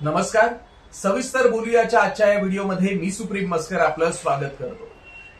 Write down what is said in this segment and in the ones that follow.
नमस्कार. सविस्तर बोलूयाच्या आजच्या या व्हिडिओमध्ये मी सुप्रीम मस्कर आपलं स्वागत करतो.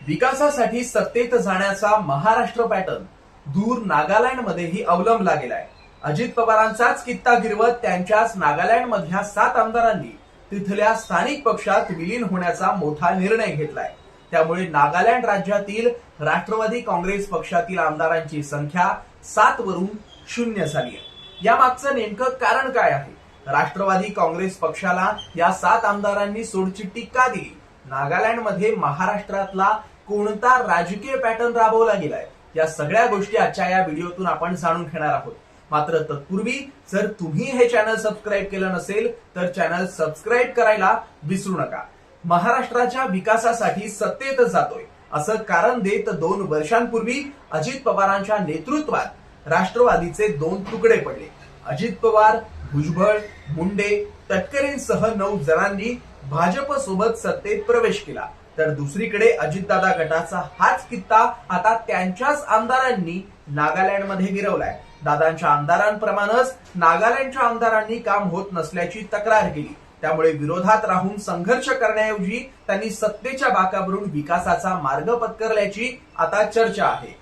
विकासासाठी सत्तेत जाण्याचा महाराष्ट्र पॅटर्न दूर नागालँडमध्येही अवलंबला गेलाय. अजित पवारांचाच कित्ता गिरवत त्यांच्याच नागालँड मधल्या सात आमदारांनी तिथल्या स्थानिक पक्षात विलीन होण्याचा मोठा निर्णय घेतलाय. त्यामुळे नागालँड राज्यातील राष्ट्रवादी काँग्रेस पक्षातील आमदारांची संख्या सात वरून शून्य झाली आहे यामागचं नेमकं कारण काय आहे? राष्ट्रवादी काँग्रेस पक्षाला या सात आमदारांनी सोडचिठ्ठी का दिली. नागालँडमध्ये महाराष्ट्रातला कोणता राजकीय पॅटर्न राबवला गेलाय? या सगळ्या गोष्टी आजच्या या व्हिडिओतून आपण जाणून घेणार आहोत. मात्र तत्पूर्वी जर तुम्ही हे चॅनल सबस्क्राईब केलं नसेल तर चॅनल सबस्क्राईब करायला विसरू नका. महाराष्ट्राच्या विकासासाठी सत्तेत जातोय. असं कारण देत दोन वर्षांपूर्वी अजित पवारांच्या नेतृत्वात राष्ट्रवादीचे दोन तुकडे पडले. अजित पवार भुजबळ मुंडे तटकरेंसह नऊ जणांनी भाजप सोबत सत्तेत प्रवेश केला. तर दुसरीकडे अजितदादा गटाचा हाच कित्ता आता त्यांच्याच आमदारांनी नागालँडमध्ये गिरवलाय दादांच्या आमदारांप्रमाणेच नागालँडच्या आमदारांनी काम होत नसल्याची तक्रार केली. त्यामुळे विरोधात राहून संघर्ष करण्याऐवजी त्यांनी सत्तेच्या बाकावरून विकासाचा मार्ग पत्करल्याची आता चर्चा आहे.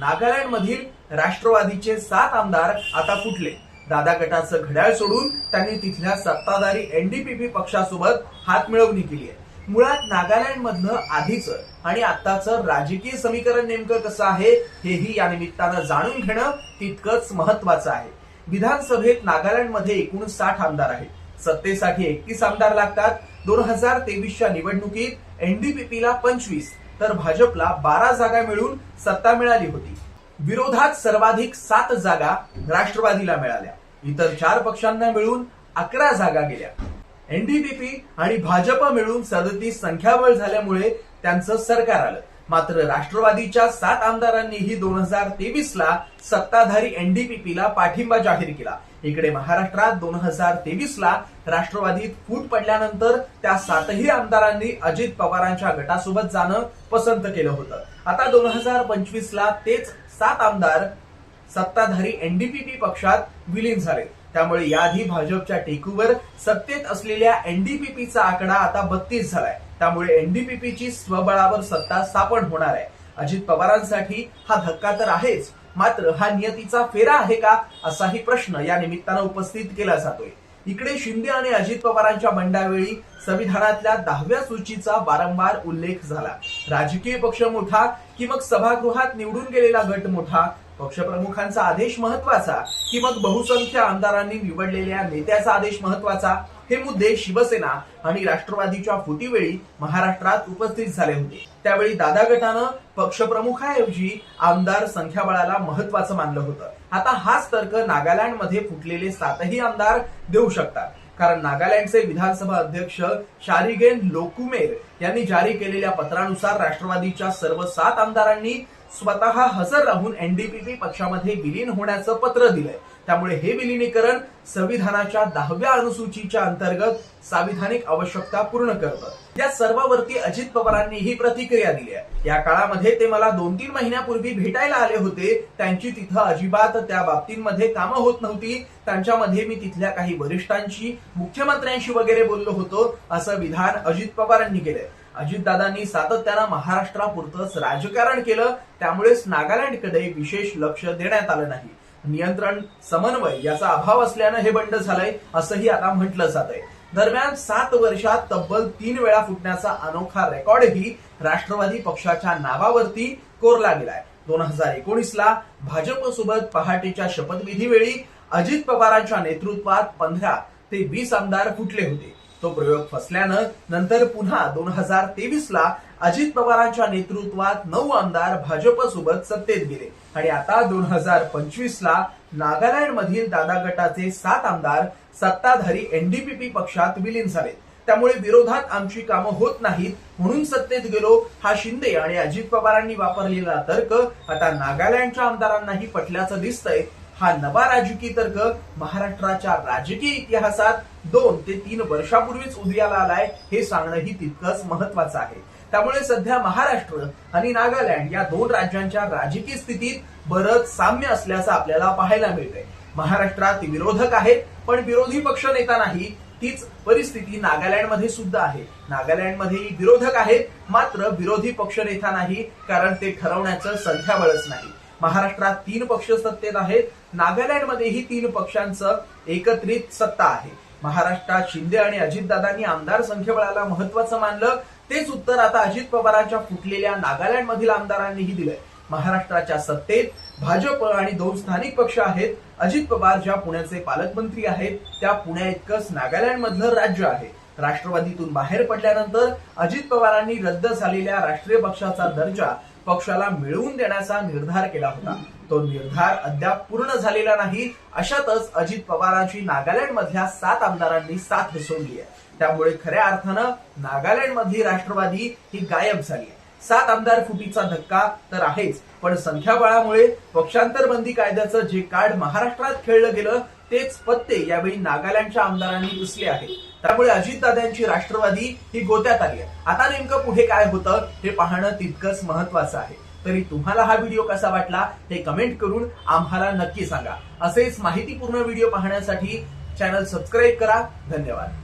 नागालँड मधील राष्ट्रवादीचे सात आमदार आता फुटले. दादा गटाचं घड्याळ सोडून त्यांनी तिथल्या सत्ताधारी एनडीपीपी पक्षासोबत हात मिळवणी केली आहे. मुळात नागालँड मधलं आधीच आणि आताचं राजकीय समीकरण नेमकं कसं आहे हेही या निमित्तानं जाणून घेणं तितकंच महत्वाचं आहे. विधानसभेत नागालँडमध्ये एकूण साठ आमदार आहेत. सत्तेसाठी एकतीस आमदार लागतात. दोन हजार तेवीसच्या निवडणुकीत एनडीपीपीला पंचवीस तर भाजपला बारा जागा मिळून सत्ता मिळाली होती. विरोधात सर्वाधिक सात जागा राष्ट्रवादीला मिळाल्या. इतर चार पक्षांना मिळून अकरा जागा गेल्या. एनडीपीपी आणि भाजप मिळून सदतीस संख्याबळ झाल्यामुळे त्यांचं सरकार आलं. मात्र राष्ट्रवादीच्या सात आमदारांनीही दोन हजार तेवीस ला सत्ताधारी एनडीपीपीला पाठिंबा जाहीर केला. इकडे महाराष्ट्रात दोन हजार तेवीस ला राष्ट्रवादीत फूट पडल्यानंतर त्या सातही आमदारांनी अजित पवारांच्या गटासोबत जाणं पसंत केलं होतं. आता दोन हजार पंचवीस ला तेच सात आमदार सत्ताधारी एनडीपीपी पक्षात विलीन झाले. त्यामुळे याआधी भाजपच्या टेकूवर सत्तेत असलेल्या एनडीपीपीचा आकडा आता बत्तीस झालाय. त्यामुळे एनडीपीपीची स्वबळावर सत्ता स्थापन होणार आहे. अजित पवारांसाठी हा धक्का तर आहेच मात्र हा नियतीचा फेरा आहे का असाही प्रश्न या निमित्तानं उपस्थित केला जातोय. इकडे शिंदे आणि अजित पवारांच्या बंडावेळी संविधानातल्या दहाव्या सूचीचा वारंवार उल्लेख झाला. राजकीय पक्ष मोठा की मग सभागृहात निवडून गेलेला गट मोठा? पक्षप्रमुखांचा आदेश महत्त्वाचा की मग बहुसंख्य आमदारांनी निवडलेल्या नेत्याचा आदेश महत्त्वाचा? हे मुद्दे शिवसेना आणि राष्ट्रवादीच्या फुटीवेळी महाराष्ट्रात उपस्थित झाले होते. त्यावेळी दादा गटानं पक्षप्रमुखाऐवजी आमदार संख्याबळाला महत्वाचं मानलं होतं. आता हाच तर्क नागालँडमध्ये फुटलेले सातही आमदार देऊ शकतात. कारण नागालँडचे विधानसभा अध्यक्ष शारिगेन लोकुमेर यांनी जारी केलेल्या पत्रानुसार राष्ट्रवादीच्या सर्व सात आमदारांनी स्वतः हजर राहून एनडीपीपी पक्षामध्ये विलीन होण्याचं पत्र दिलंय. त्यामुळे हे विलिनीकरण संविधानाच्या दहाव्या अनुसूचीच्या अंतर्गत संविधानिक आवश्यकता पूर्ण करतं. या सर्वावरती अजित पवारांनी ही प्रतिक्रिया दिली आहे. या काळामध्ये ते मला दोन तीन महिन्यापूर्वी भेटायला आले होते. त्यांची तिथं अजिबात त्या बाबतींमध्ये कामं होत नव्हती. त्यांच्यामध्ये मी तिथल्या काही वरिष्ठांशी मुख्यमंत्र्यांशी वगैरे बोललो होतो. असं विधान अजित पवारांनी केलंय. अजितदादांनी सातत्यानं महाराष्ट्रापुरतंच राजकारण केलं. त्यामुळेच नागालँडकडे विशेष लक्ष देण्यात आलं नाही. नियंत्रण समन्वय याचा अभाव असल्यानं हे बंड झालंय असंही आता म्हटलं जात आहे दरम्यान सात वर्षात तब्बल तीन वेळा फुटण्याचा अनोखा रेकॉर्डही राष्ट्रवादी पक्षाच्या नावावरती कोरला गेलाय. दोन हजार एकोणीसला भाजपसोबत पहाटेच्या शपथविधीवेळी अजित पवारांच्या नेतृत्वात पंधरा ते वीस आमदार फुटले होते. तो प्रयोग फसल्यानं नंतर पुन्हा दोन हजार तेवीस ला अजित पवारांच्या नेतृत्वात नऊ आमदार भाजपसोबत सत्तेत गेले. आणि आता दोन हजार पंचवीस ला नागालँड मधील दादा गटाचे सात आमदार सत्ताधारी एनडीपीपी पक्षात विलीन झाले त्यामुळे विरोधात आमची कामं होत नाहीत म्हणून सत्तेत गेलो हा शिंदे आणि अजित पवारांनी वापरलेला तर्क आता नागालँडच्या आमदारांनाही पटल्याचं दिसतंय. हा नवा राजकीय तर्क महाराष्ट्राच्या राजकीय इतिहासात दोन ते तीन वर्षापूर्वीच उदयाला आलाय हे सांगणंही तितकंच महत्वाचं आहे. त्यामुळे सध्या महाराष्ट्र आणि नागालँड या दोन राज्यांच्या राजकीय स्थितीत बरंच साम्य असल्याचं आपल्याला पाहायला मिळतंय. महाराष्ट्रात विरोधक आहेत पण विरोधी पक्ष नेता नाही तीच परिस्थिती नागालँडमध्ये सुद्धा आहे. नागालँडमध्येही विरोधक आहेत मात्र विरोधी पक्ष नेता नाही कारण ते ठरवण्याचं संख्याबळच नाही. महाराष्ट्रात तीन पक्ष सत्तेत आहेत नागालँडमध्येही तीन पक्षांचं एकत्रित सत्ता आहे. महाराष्ट्रात शिंदे आणि अजितदादांनी आमदार संख्याबळाला महत्वाचं मानलं. तेच उत्तर आता अजित पवारांच्या फुटलेल्या नागालँड मधील आमदारांनीही दिलंय. महाराष्ट्राच्या सत्तेत भाजप आणि दोन स्थानिक पक्ष आहेत. अजित पवार ज्या पुण्याचे पालकमंत्री आहेत त्या पुण्या इतकंच नागालँड मधलं राज्य आहे. राष्ट्रवादीतून बाहेर पडल्यानंतर अजित पवारांनी रद्द झालेल्या राष्ट्रीय पक्षाचा दर्जा पक्षाला मिळवून देण्याचा निर्धार केला होता. तो निर्धार अद्याप पूर्ण झालेला नाही. अशातच अजित पवारांची नागालँड मधल्या सात आमदारांनी साथ सोडली आहे. त्यामुळे खऱ्या अर्थानं नागालँड मधली राष्ट्रवादी ही गायब झाली आहे. सात आमदार फुटीचा धक्का तर आहेच पण संख्याबळामुळे पक्षांतर बंदी कायद्याचं जे कार्ड महाराष्ट्रात खेळलं गेलं तेच पत्ते यावेळी नागालँडच्या आमदारांनी पुसले आहे त्यामुळे अजितदादांची राष्ट्रवादी ही गोत्यात आली आहे. आता नेमकं पुढे काय होतं हे पाहणं तितकंच महत्वाचं आहे. तरी तुम्हाला हा व्हिडिओ कसा वाटला हे कमेंट करून आम्हाला नक्की सांगा. असेच माहितीपूर्ण व्हिडिओ पाहण्यासाठी चॅनल सबस्क्राईब करा. धन्यवाद.